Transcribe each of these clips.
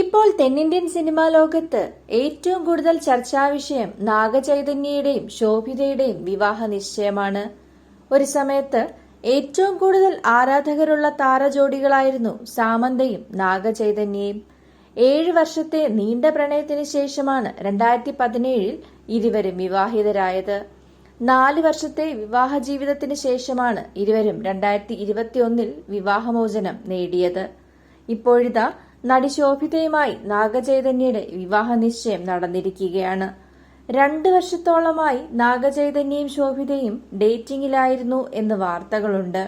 ഇപ്പോൾ തെന്നിന്ത്യൻ സിനിമാ ലോകത്ത് ഏറ്റവും കൂടുതൽ ചർച്ചാ വിഷയം നാഗചൈതന്യയുടെയും ശോഭിതയുടെയും വിവാഹ നിശ്ചയമാണ്. ഒരു സമയത്ത് ഏറ്റവും കൂടുതൽ ആരാധകരുള്ള താരജോഡികളായിരുന്നു സാമന്തയും നാഗചൈതന്യയും. ഏഴ് വർഷത്തെ നീണ്ട പ്രണയത്തിന് ശേഷമാണ് രണ്ടായിരത്തി പതിനേഴിൽ ഇരുവരും വിവാഹിതരായത്. നാല് വർഷത്തെ വിവാഹ ജീവിതത്തിന് ശേഷമാണ് ഇരുവരും രണ്ടായിരത്തി ഇരുപത്തിയൊന്നിൽ വിവാഹമോചനം നേടിയത്. ഇപ്പോഴിതാ നടി ശോഭിതയുമായി നാഗചൈതന്യയുടെ വിവാഹ നിശ്ചയം നടന്നിരിക്കുകയാണ്. രണ്ടു വർഷത്തോളമായി നാഗചൈതന്യയും ശോഭിതയും ഡേറ്റിംഗിലായിരുന്നു എന്ന് വാർത്തകളുണ്ട്.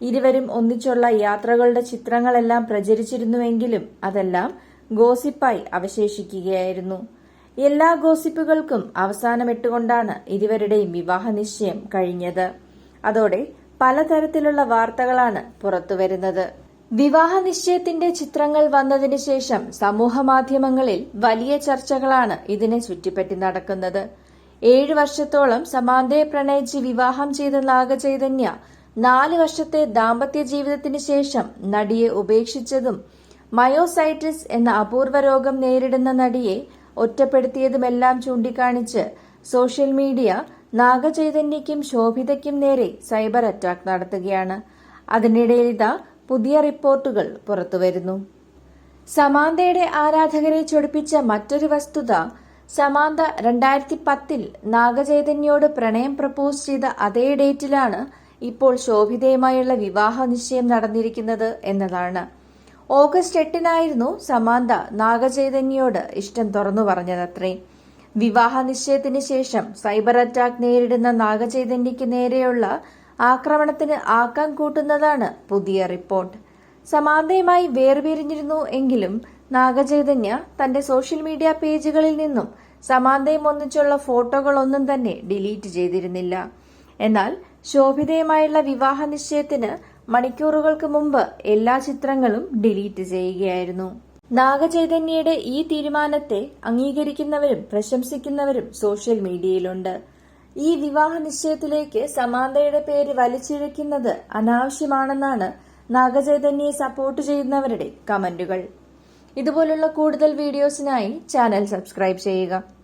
ഇരുവരും ഒന്നിച്ചുള്ള യാത്രകളുടെ ചിത്രങ്ങളെല്ലാം പ്രചരിച്ചിരുന്നുവെങ്കിലും അതെല്ലാം ഗോസിപ്പായി അവശേഷിക്കുകയായിരുന്നു. എല്ലാ ഗോസിപ്പുകൾക്കും അവസാനമിട്ടുകൊണ്ടാണ് ഇരുവരുടെയും വിവാഹ നിശ്ചയം കഴിഞ്ഞത്. അതോടെ പലതരത്തിലുള്ള വാർത്തകളാണ് പുറത്തുവരുന്നത്. വിവാഹ നിശ്ചയത്തിന്റെ ചിത്രങ്ങൾ വന്നതിന് ശേഷം സമൂഹ മാധ്യമങ്ങളിൽ വലിയ ചർച്ചകളാണ് ഇതിനെ ചുറ്റിപ്പറ്റി നടക്കുന്നത്. ഏഴു വർഷത്തോളം സമാന്തയെ പ്രണയിച്ച് വിവാഹം ചെയ്ത നാഗചൈതന്യ നാല് വർഷത്തെ ദാമ്പത്യ ജീവിതത്തിന് ശേഷം നടിയെ ഉപേക്ഷിച്ചതും മയോസൈറ്റിസ് എന്ന അപൂർവ രോഗം നേരിടുന്ന നടിയെ ഒറ്റപ്പെടുത്തിയതുമെല്ലാം ചൂണ്ടിക്കാണിച്ച് സോഷ്യൽ മീഡിയ നാഗചൈതന്യയ്ക്കും ശോഭിതയ്ക്കും നേരെ സൈബർ അറ്റാക്ക് നടത്തുകയാണ്. അതിനിടയിൽ ഇതാ പുതിയ റിപ്പോർട്ടുകൾ പുറത്തുവരുന്നു. സമാന്തയുടെ ആരാധകരെ ചൊടിപ്പിച്ച മറ്റൊരു വസ്തുത സമാന്ത രണ്ടായിരത്തി പത്തിൽ നാഗചൈതന്യോട് പ്രണയം പ്രപ്പോസ് ചെയ്ത അതേ ഡേറ്റിലാണ് ഇപ്പോൾ ശോഭിതയുമായുള്ള വിവാഹ നിശ്ചയം നടന്നിരിക്കുന്നത് എന്നതാണ്. ഓഗസ്റ്റ് എട്ടിനായിരുന്നു സമാന്ത നാഗചൈതന്യോട് ഇഷ്ടം തുറന്നു പറഞ്ഞതത്രേ. വിവാഹ നിശ്ചയത്തിന് ശേഷം സൈബർ അറ്റാക്ക് നേരിടുന്ന നാഗചൈതന്യയ്ക്ക് നേരെയുള്ള ആക്രമണത്തിന് ആക്കം കൂട്ടുന്നതാണ് പുതിയ റിപ്പോർട്ട്. സമാന്തയുമായി വേർപിരിഞ്ഞിരുന്നു എങ്കിലും നാഗചൈതന്യ തന്റെ സോഷ്യൽ മീഡിയ പേജുകളിൽ നിന്നും സമാന്തയും ഒന്നിച്ചുള്ള ഫോട്ടോകളൊന്നും തന്നെ ഡിലീറ്റ് ചെയ്തിരുന്നില്ല. എന്നാൽ ശോഭിതയുമായുള്ള വിവാഹ നിശ്ചയത്തിന് മണിക്കൂറുകൾക്ക് മുമ്പ് എല്ലാ ചിത്രങ്ങളും ഡിലീറ്റ് ചെയ്യുകയായിരുന്നു. നാഗചൈതന്യയുടെ ഈ തീരുമാനത്തെ അംഗീകരിക്കുന്നവരും പ്രശംസിക്കുന്നവരും സോഷ്യൽ മീഡിയയിലുണ്ട്. ഈ വിവാഹ നിശ്ചയത്തിലേക്ക് സമാന്തയുടെ പേര് വലിച്ചിഴക്കുന്നത് അനാവശ്യമാണെന്നാണ് നാഗചൈതന്യയെ സപ്പോർട്ട് ചെയ്യുന്നവരുടെ കമന്റുകൾ. ഇതുപോലുള്ള കൂടുതൽ വീഡിയോസിനായി ചാനൽ സബ്സ്ക്രൈബ് ചെയ്യുക.